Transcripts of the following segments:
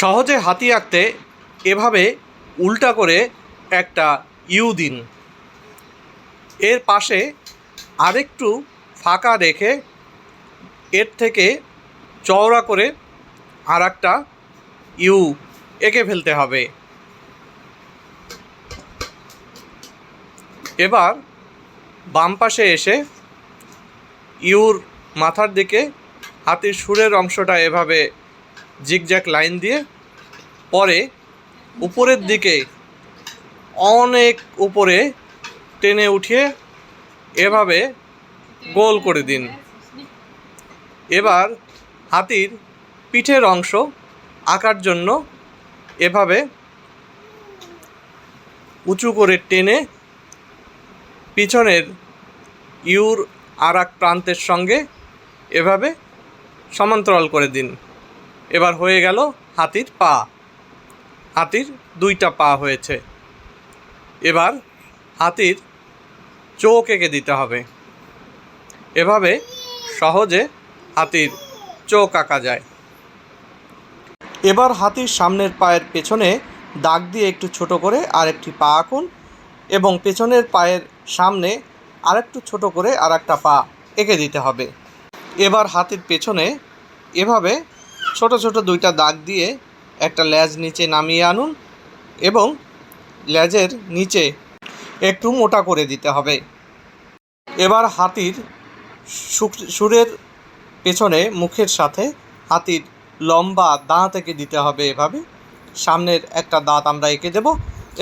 সহজে হাতি আঁকতে এভাবে উল্টা করে একটা ইউ দিন। এর পাশে আরেকটু ফাঁকা রেখে এর থেকে চওড়া করে আর একটা ইউ এঁকে ফেলতে হবে। এবার বাম পাশে এসে ইউর মাথার দিকে হাতির সুরের অংশটা এভাবে জিগজ্যাক লাইন দিয়ে পরে উপরের দিকে অনেক উপরে টেনে উঠিয়ে এভাবে গোল করে দিন। এবার হাতির পিঠের অংশ আঁকার জন্য এভাবে উঁচু করে টেনে পিছনের ইউর আর এক প্রান্তের সঙ্গে এভাবে সমান্তরাল করে দিন। এবার হয়ে গেল হাতির পা। হাতির দুইটা পা হয়েছে। এবার হাতির চোখ এঁকে দিতে হবে। এভাবে সহজে হাতির চোখ আঁকা যায়। এবার হাতির সামনের পায়ের পেছনে দাগ দিয়ে একটু ছোট করে আর একটি পা আঁকুন এবং পেছনের পায়ের সামনে আরেকটু ছোট করে আর একটা পা এঁকে দিতে হবে। এবার হাতির পেছনে এভাবে ছোট ছোট দুইটা দাগ দিয়ে একটা ল্যাজ নিচে নামিয়ে আনুন এবং ল্যাজের নিচে একটু মোটা করে দিতে হবে। এবার হাতির সুরের পেছনে মুখের সাথে হাতির লম্বা দাঁত এঁকে দিতে হবে এভাবে। সামনের একটা দাঁত আমরা এঁকে দেব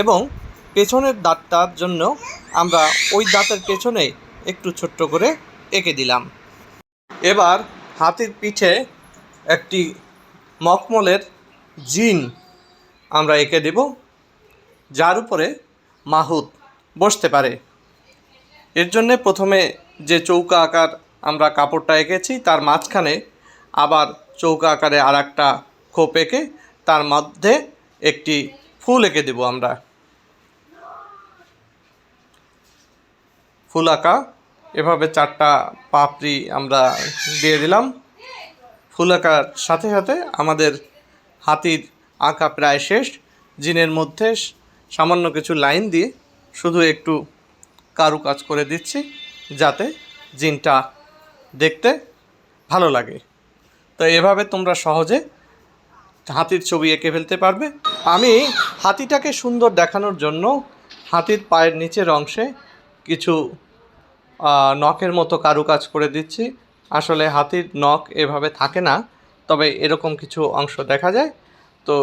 এবং পেছনের দাঁতটার জন্য আমরা ওই দাঁতের পেছনে একটু ছোট্ট করে এঁকে দিলাম। এবার হাতির পিঠে একটি মকমলের জিন আমরা এঁকে দেব, যার উপরে মাহুত বসতে পারে। এর জন্যে প্রথমে যে চৌকা আকার আমরা কাপড়টা এঁকেছি, তার মাঝখানে আবার চৌকা আকারে আর একটা খোপ এঁকে তার মধ্যে একটি ফুল এঁকে দেব আমরা। ফুল আঁকা, এভাবে চারটা পাপড়ি আমরা দিয়ে দিলাম। ফুল আঁকার সাথে সাথে আমাদের হাতির আঁকা প্রায় শেষ। জিনের মধ্যে সামান্য কিছু লাইন দিয়ে শুধু একটু কারুকাজ করে দিচ্ছি, যাতে জিনটা দেখতে ভালো লাগে। তো এভাবে তোমরা সহজে হাতির ছবি এঁকে ফেলতে পারবে। আমি হাতিটাকে সুন্দর দেখানোর জন্য হাতির পায়ের নিচের অংশে কিছু নখের মতো কারুকাজ করে দিচ্ছি। আসলে হাতির নখ এভাবে থাকে না, তবে এরকম কিছু অংশ দেখা যায়। তো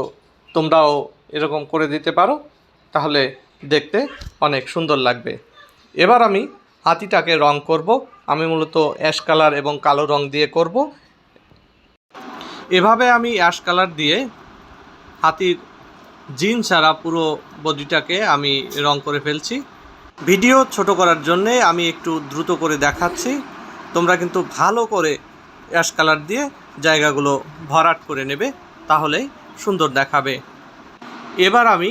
তোমরাও এরকম করে দিতে পারো, তাহলে দেখতে অনেক সুন্দর লাগবে। এবার আমি হাতিটাকে রং করব। আমি মূলত অ্যাশ কালার এবং কালো রং দিয়ে করব। এভাবে আমি অ্যাশ কালার দিয়ে হাতির জিন ছাড়া পুরো বডিটাকে আমি রং করে ফেলছি। ভিডিও ছোট করার জন্যে আমি একটু দ্রুত করে দেখাচ্ছি। তোমরা কিন্তু ভালো করে অ্যাশ কালার দিয়ে জায়গাগুলো ভরাট করে নেবে, তাহলেই সুন্দর দেখাবে। এবার আমি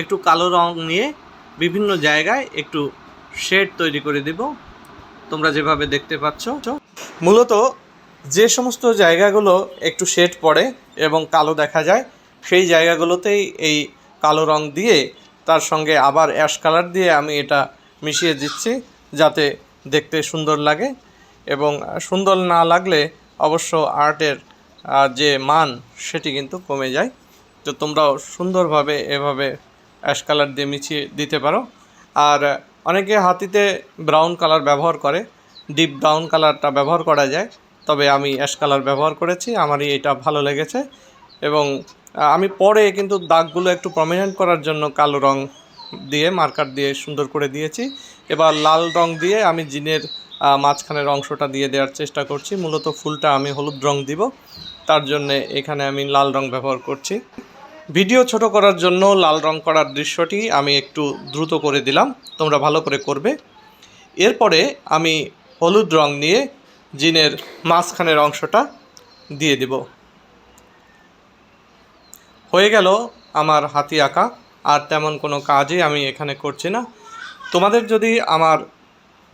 একটু কালো রং নিয়ে বিভিন্ন জায়গায় একটু শেড তৈরি করে দেব। তোমরা যেভাবে দেখতে পাচ্ছ, মূলত যে সমস্ত জায়গাগুলো একটু শেড পড়ে এবং কালো দেখা যায়, সেই জায়গাগুলোতেই এই কালো রং দিয়ে তার সঙ্গে আবার অ্যাশ কালার দিয়ে আমি এটা মিশিয়ে দিচ্ছি, যাতে দেখতে সুন্দর লাগে। এবং সুন্দর না লাগলে অবশ্য আর্টের যে মান, সেটি কিন্তু কমে যায়। তো তোমরাও সুন্দরভাবে এভাবে অ্যাশ কালার দিয়ে মিশিয়ে দিতে পারো। আর অনেকে হাতিতে ব্রাউন কালার ব্যবহার করে, ডিপ ব্রাউন কালারটা ব্যবহার করা যায়। তবে আমি অ্যাশ কালার ব্যবহার করেছি, আমারই এটা ভালো লেগেছে। এবং আমি পরে কিন্তু দাগগুলো একটু প্রমিনেন্ট করার জন্য কালো রং দিয়ে মার্কার দিয়ে সুন্দর করে দিয়েছি। এবার লাল রং দিয়ে আমি জিনের মাঝখানের অংশটা দিয়ে দেওয়ার চেষ্টা করছি। মূলত ফুলটা আমি হলুদ রং দিব। তার জন্য এখানে আমি লাল রং ব্যবহার করছি। ভিডিও ছোট করার জন্য লাল রং করার দৃশ্যটি আমি একটু দ্রুত করে দিলাম। তোমরা ভালো করে করবে। এরপরে আমি হলুদ রং নিয়ে জিনের মাঝখানের অংশটা দিয়ে দিব। হয়ে গেল আমার হাতি আঁকা। আর তেমন কোনো কাজই আমি এখানে করছি না। তোমাদের যদি আমার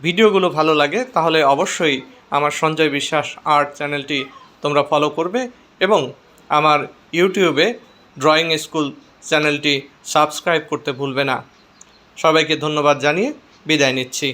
ভিডিওগুলো ভালো লাগে, তাহলে অবশ্যই আমার সঞ্জয় বিশ্বাস আর্ট চ্যানেলটি তোমরা ফলো করবে এবং আমার ইউটিউবে ড্রয়িং স্কুল চ্যানেলটি সাবস্ক্রাইব করতে ভুলবে না। সবাইকে ধন্যবাদ জানিয়ে বিদায় নিচ্ছি।